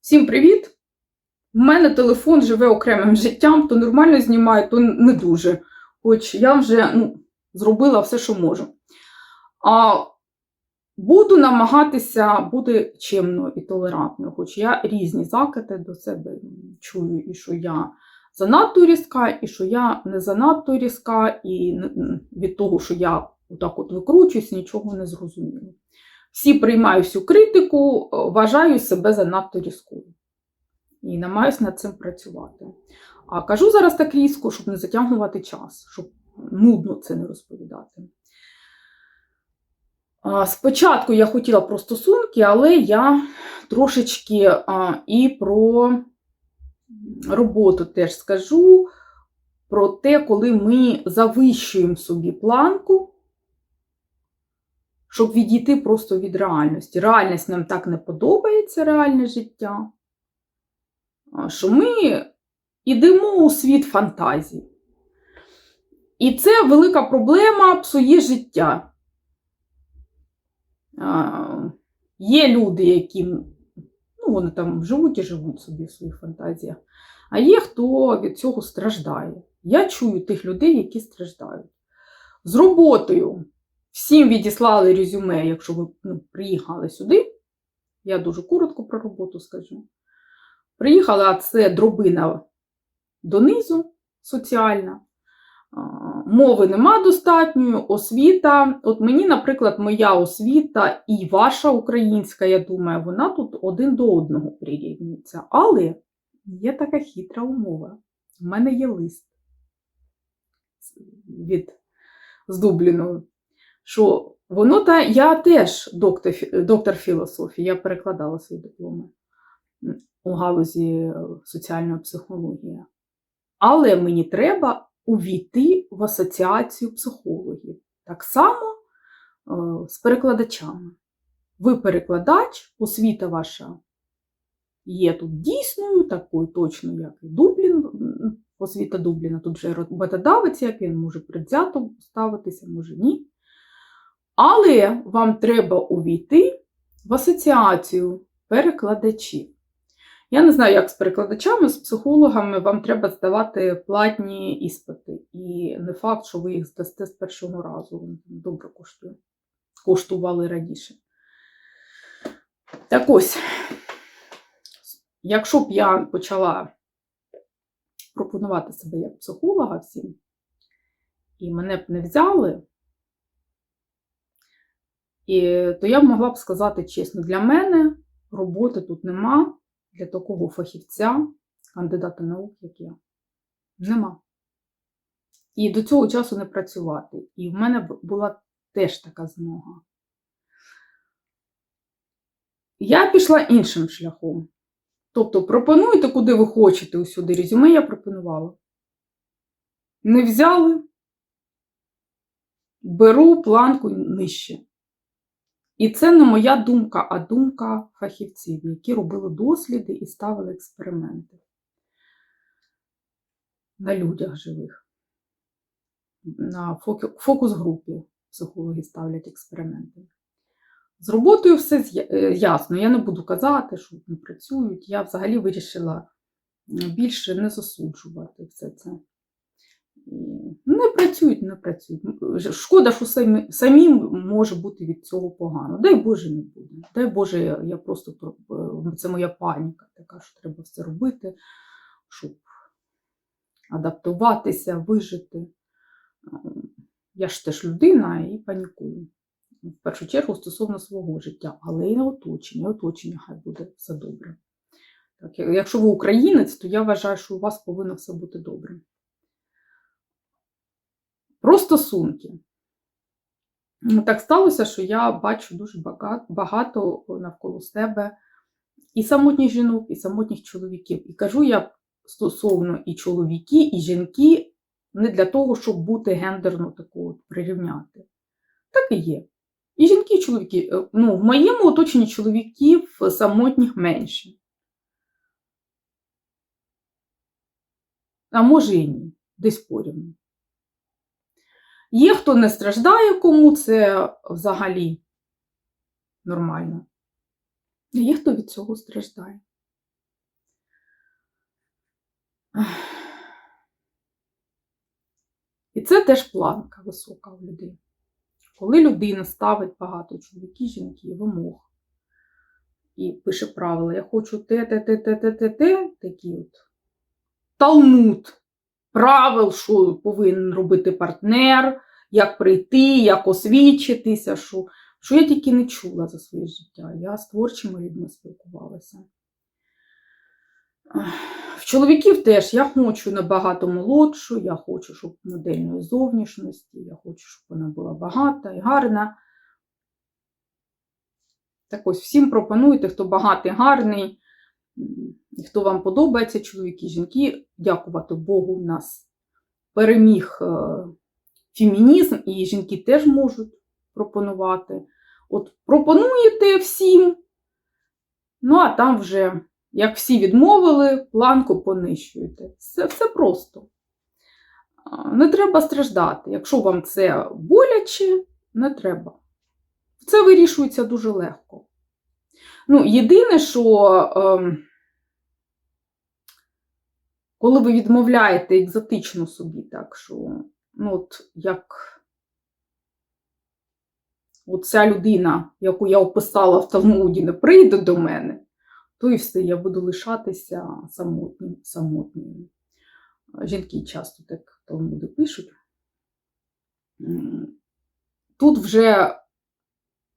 Всім привіт! У мене телефон живе окремим життям, то нормально знімаю, то не дуже. Хоч я вже ну, зробила все, що можу. А буду намагатися бути чемною і толерантною, хоч я різні закити до себе чую, і що я занадто різка, і що я не занадто різка, і від того, що я отак от викручуюсь, нічого не зрозуміло. Всі приймаю всю критику, е, вважаю себе занадто різкою. І намагаюся над цим працювати. А кажу зараз так різко, щоб не затягувати час, щоб нудно це не розповідати. Спочатку я хотіла про стосунки, але я трошечки і про роботу теж скажу, про те, коли ми завищуємо собі планку, щоб відійти просто від реальності. Реальність нам так не подобається, реальне життя, що ми йдемо у світ фантазій. І це велика проблема псує життя. Є люди, які ну, вони там живуть і живуть собі в своїх фантазіях, а є хто від цього страждає. Я чую тих людей, які страждають. З роботою всім відіслали резюме, якщо ви ну, приїхали сюди. Я дуже коротко про роботу скажу. Приїхала це дробина донизу соціальна. Мови нема достатньої, освіта. От мені, наприклад, моя освіта і ваша українська, я думаю, вона тут один до одного прирівнюється. Але є така хитра умова. У мене є лист від з Дубліну, що воно та я теж доктор, доктор філософії, я перекладала свої дипломи у галузі е, соціальної психології. Але мені треба увійти в асоціацію психологів. Так само е, з перекладачами. Ви перекладач, освіта ваша є тут дійсною, такою точно, як і Дублін, освіта Дубліна, тут вже роботодавець, як він може предвзято ставитися, може ні. Але вам треба увійти в асоціацію перекладачів. Я не знаю, як з перекладачами, з психологами вам треба здавати платні іспити. І не факт, що ви їх здасте з першого разу. Добре коштують. коштували раніше. Так ось, якщо б я почала пропонувати себе як психолога всім, і мене б не взяли, і, то я б могла б сказати чесно, для мене роботи тут нема для такого фахівця, кандидата наук, як я. Нема. І до цього часу не працювати. І в мене була теж така змога. Я пішла іншим шляхом. Тобто, пропонуйте, куди ви хочете усюди. Резюме я пропонувала. Не взяли, беру планку нижче. І це не моя думка, а думка фахівців, які робили досліди і ставили експерименти на людях живих. На фокус-групі психологи ставлять експерименти. З роботою все е, ясно. Я не буду казати, що не працюють. Я взагалі вирішила більше не засуджувати все це. Не працюють, не працюють. Шкода, що самі, самим може бути від цього погано. Дай Боже, не буде. Дай Боже, я, я просто е, це моя паніка, така, що треба все робити, щоб адаптуватися, вижити. Е, Я ж теж людина і панікую. В першу чергу стосовно свого життя, але і на оточення. Оточення хай буде все добре. Так, якщо ви українець, то я вважаю, що у вас повинно все бути добре. Про стосунки. Так сталося, що я бачу дуже багато, навколо себе і самотніх жінок, і самотніх чоловіків. І кажу я стосовно і чоловіки, і жінки не для того, щоб бути гендерно такого прирівняти. Так і є. І жінки, і чоловіки. Е, Ну, в моєму оточенні чоловіків самотніх менше. А може і ні, десь порівну. Є хто не страждає, кому це взагалі нормально. А є хто від цього страждає. І це теж планка висока у людей. Коли людина ставить багато чоловіків, жінки, вимог і пише правила, я хочу те, те, те, те, те, те, те, такі от талмуд правил, що повинен робити партнер, як прийти, як освідчитися, що, що я тільки не чула за своє життя. Я з творчими людьми спілкувалася. В чоловіків теж я хочу набагато молодшу, я хочу, щоб модельної зовнішності, я хочу, щоб вона була багата і гарна. Так ось всім пропонуйте, хто багатий, гарний, хто вам подобається, чоловіки, жінки, дякувати Богу, в нас переміг е, фемінізм, і жінки теж можуть пропонувати. От пропонуєте всім, ну а там вже. Як всі відмовили, планку понищуєте. Все, все просто. Не треба страждати. Якщо вам це боляче, не треба. Це вирішується дуже легко. Ну, єдине, що ем, коли ви відмовляєте екзотично собі, так що, ну, от як от ця людина, яку я описала в Талмуді, не прийде до мене, то і все, я буду лишатися самотнім, самотньою. Жінки часто так Талмуди пишуть. Тут вже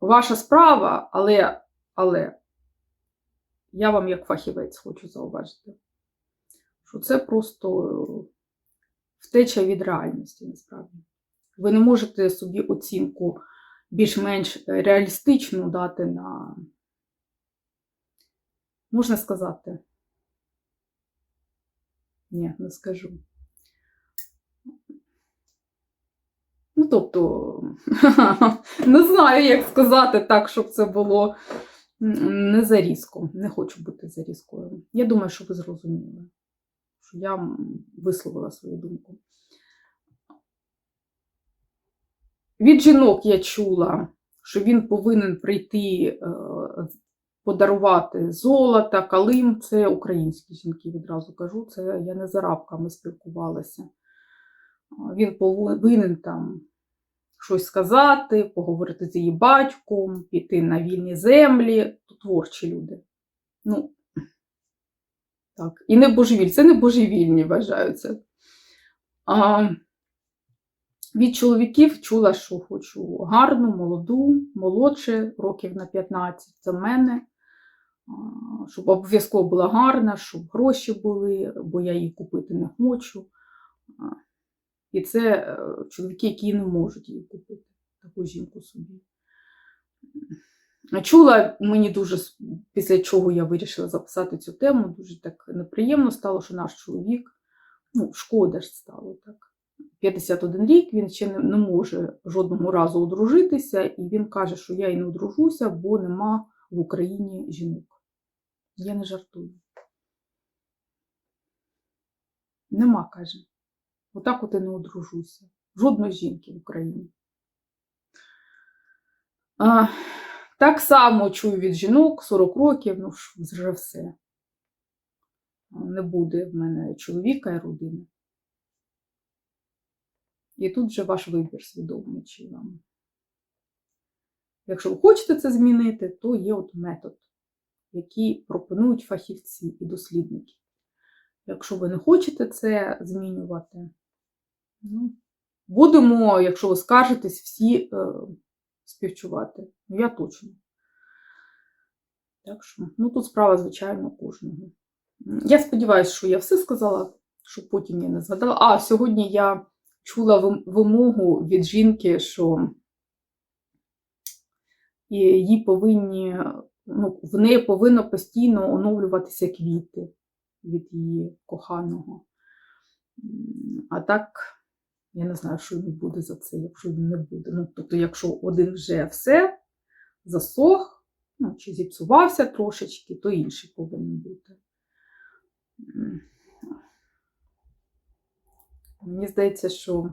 ваша справа, але, але я вам як фахівець хочу зауважити, що це просто е, втеча від реальності насправді. Ви не можете собі оцінку більш-менш реалістичну дати на Можна сказати? Ні, не скажу. Ну, тобто, не знаю, як сказати так, щоб це було не зарізко. Не хочу бути зарізкою. Я думаю, що ви зрозуміли, що я висловила свою думку. Від жінок я чула, що він повинен прийти е, подарувати золото, калим. Це українські жінки, відразу кажу. Це я не з арабками спілкувалася. Він повинен там щось сказати, поговорити з її батьком, піти на вільні землі. Творчі люди. Ну, так. І не божевіль, це не божевільні вважаються. А, від чоловіків чула, що хочу гарну, молоду, молодше, років на 15 за мене, щоб обов'язково була гарна, щоб гроші були, бо я її купити не хочу. І це е, чоловіки, які не можуть її купити, таку жінку собі. Чула мені дуже, після чого я вирішила записати цю тему, дуже так неприємно стало, що наш чоловік, ну, шкода ж стало так. 51 рік, він ще не, не може жодного разу одружитися, і він каже, що я і не одружуся, бо нема в Україні жінок. Я не жартую. Нема, каже. Отак от і не одружуся. Жодної жінки в Україні. А, так само чую від жінок 40 років, ну вже все. Не буде в мене чоловіка і родини. І тут вже ваш вибір свідомий, чи вам. Якщо ви хочете це змінити, то є от метод, який пропонують фахівці і дослідники. Якщо ви не хочете це змінювати, ну, будемо, якщо ви скаржитесь, всі е, співчувати. Ну, я точно. Так що, ну тут справа, звичайно, кожного. Я сподіваюся, що я все сказала, що потім я не згадала. А, сьогодні я чула вимогу від жінки, що їй повинні, ну, в неї повинно постійно оновлюватися квіти від її коханого. А так, я не знаю, що він буде за це, якщо він не буде. Ну, тобто, якщо один вже все засох, ну, чи зіпсувався трошечки, то інший повинен бути. Мені здається, що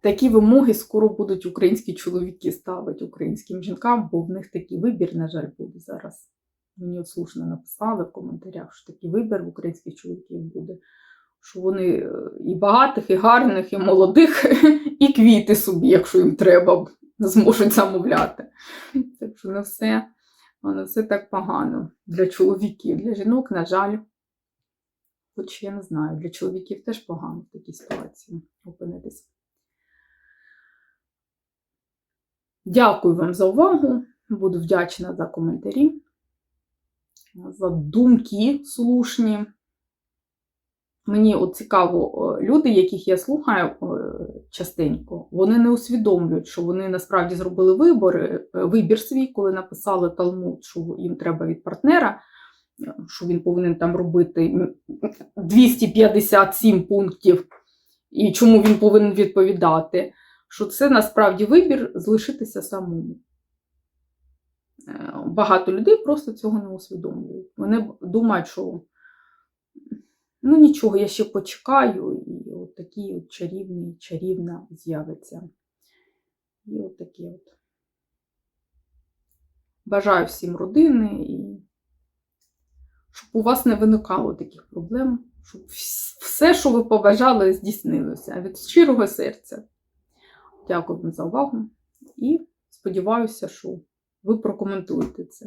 такі вимоги скоро будуть українські чоловіки ставити українським жінкам, бо в них такий вибір, на жаль, буде зараз. мені от слушно написали в коментарях, що такий вибір в українських чоловіків буде. Що вони е, і багатих, і гарних, і молодих, і квіти собі, якщо їм треба, зможуть замовляти. Так що не все, не все так погано для чоловіків. Для жінок, на жаль, хоч я не знаю, для чоловіків теж погано в такій ситуації опинитися. Дякую вам за увагу. Буду вдячна за коментарі, за думки слушні. Мені от цікаво, е, люди, яких я слухаю е, частенько, вони не усвідомлюють, що вони насправді зробили вибори, е, вибір свій, коли написали Талмуд, що їм треба від партнера, що він повинен там робити 257 пунктів, і чому він повинен відповідати, що це насправді вибір залишитися самому. Багато людей просто цього не усвідомлюють. Вони думають, що ну нічого, я ще почекаю, і от такий от чарівний, чарівна з'явиться. І от такі от. Бажаю всім родини і щоб у вас не виникало таких проблем, щоб все, що ви побажали, здійснилося від щирого серця. Дякую вам за увагу і сподіваюся, що ви прокоментуєте це.